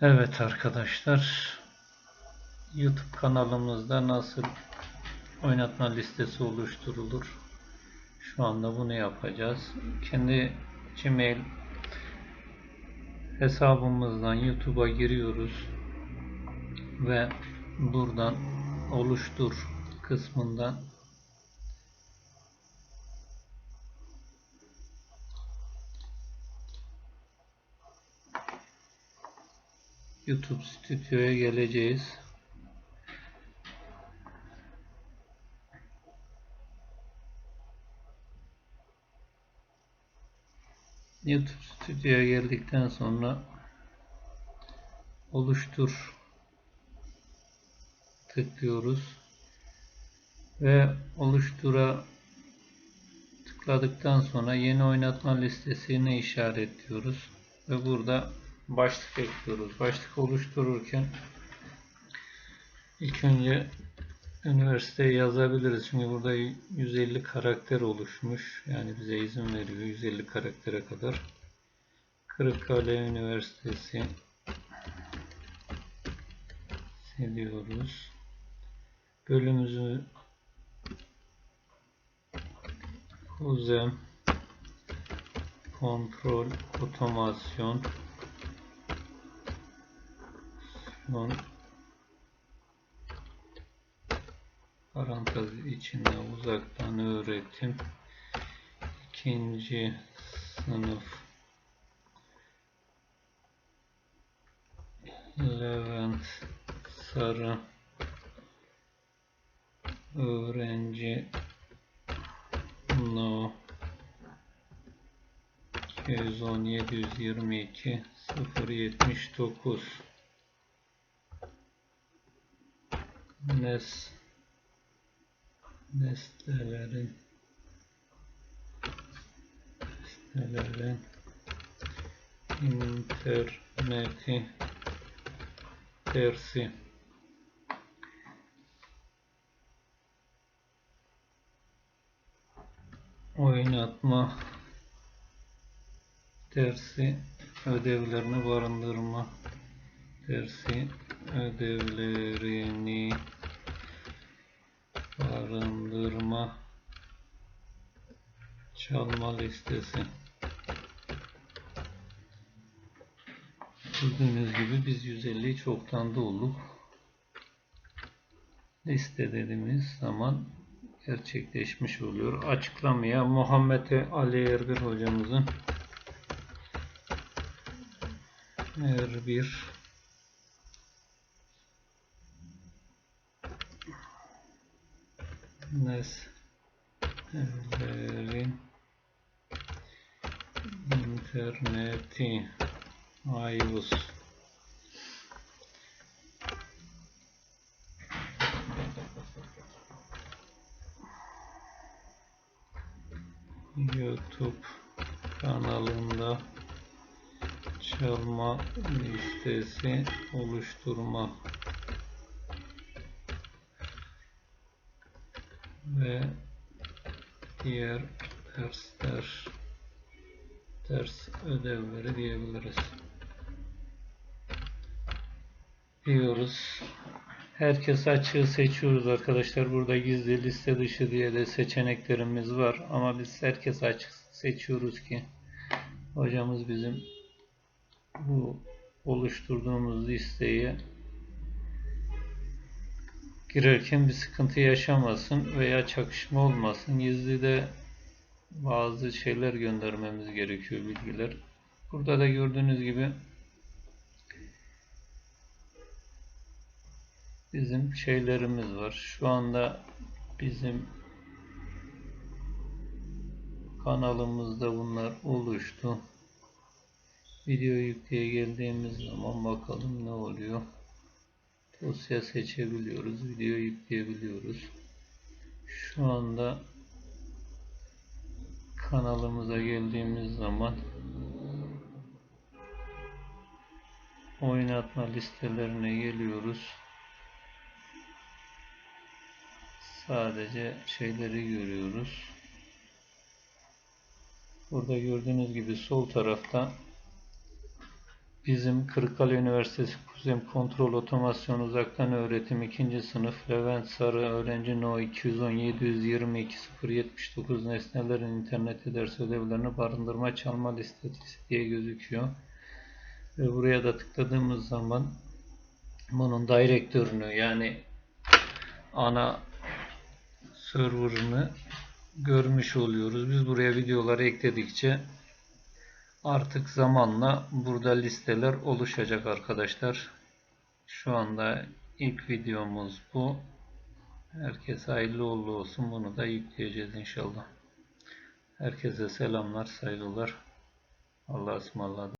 Evet arkadaşlar YouTube kanalımızda nasıl oynatma listesi oluşturulur? Şu anda bunu yapacağız. Kendi Gmail hesabımızdan YouTube'a giriyoruz ve buradan oluştur kısmından YouTube Stüdyo'ya geleceğiz. YouTube Stüdyo'ya geldikten sonra oluştur tıklıyoruz ve oluştura tıkladıktan sonra yeni oynatma listesini işaretliyoruz ve burada başlık ekliyoruz. Başlık oluştururken ilk önce üniversiteyi yazabiliriz. Çünkü burada 150 karakter oluşmuş. Yani bize izin veriyor 150 karaktere kadar. Kırıkkale Üniversitesi siliyoruz. Bölümümüzü Kuzem Kontrol Otomasyon Son parantez içinde uzaktan öğretim. İkinci sınıf. Levent Sarı. Öğrenci. No. 210 722 079 Nes nesnelerin nesnelerin interneti. Tersi. Oynatma. Dersi ödevlerini barındırma. Dersi ödevlerini barındırma çalma listesi Gördüğünüz gibi biz 150'yi çoktan dolduk. Liste dediğimiz zaman gerçekleşmiş oluyor. Açıklamaya Muhammed Ali Erbil hocamızın Erbil nesnelerin interneti iOS YouTube kanalında çalma listesi oluşturma ve diğer dersler ders ödevleri diyebiliriz diyoruz. Herkes açığı seçiyoruz arkadaşlar. Burada gizli liste dışı diye de seçeneklerimiz var. Ama biz herkes açık seçiyoruz ki hocamız bizim bu oluşturduğumuz listeyi girerken bir sıkıntı yaşamasın veya çakışma olmasın. Gizli de bazı şeyler göndermemiz gerekiyor bilgiler. Burada da gördüğünüz gibi bizim şeylerimiz var. Şu anda bizim kanalımızda bunlar oluştu. Video yükleye geldiğimiz zaman bakalım ne oluyor. Dosya seçebiliyoruz. Video yükleyebiliyoruz. Şu anda kanalımıza geldiğimiz zaman oynatma listelerine geliyoruz. Sadece şeyleri görüyoruz. Burada gördüğünüz gibi sol tarafta bizim Kırıkkale Üniversitesi Kuzem Kontrol Otomasyon Uzaktan Öğretim 2. sınıf Levent Sarı öğrenci No 210 722 079 nesnelerin interneti ders ödevlerini barındırma çalma listesi diye gözüküyor. Ve buraya da tıkladığımız zaman bunun direktörünü yani ana serverını görmüş oluyoruz. Biz buraya videoları ekledikçe artık zamanla burada listeler oluşacak arkadaşlar. Şu anda ilk videomuz bu. Herkese hayırlı uğurlu olsun. Bunu da yükleyeceğiz inşallah. Herkese selamlar, saygılar. Allah'a ısmarladık.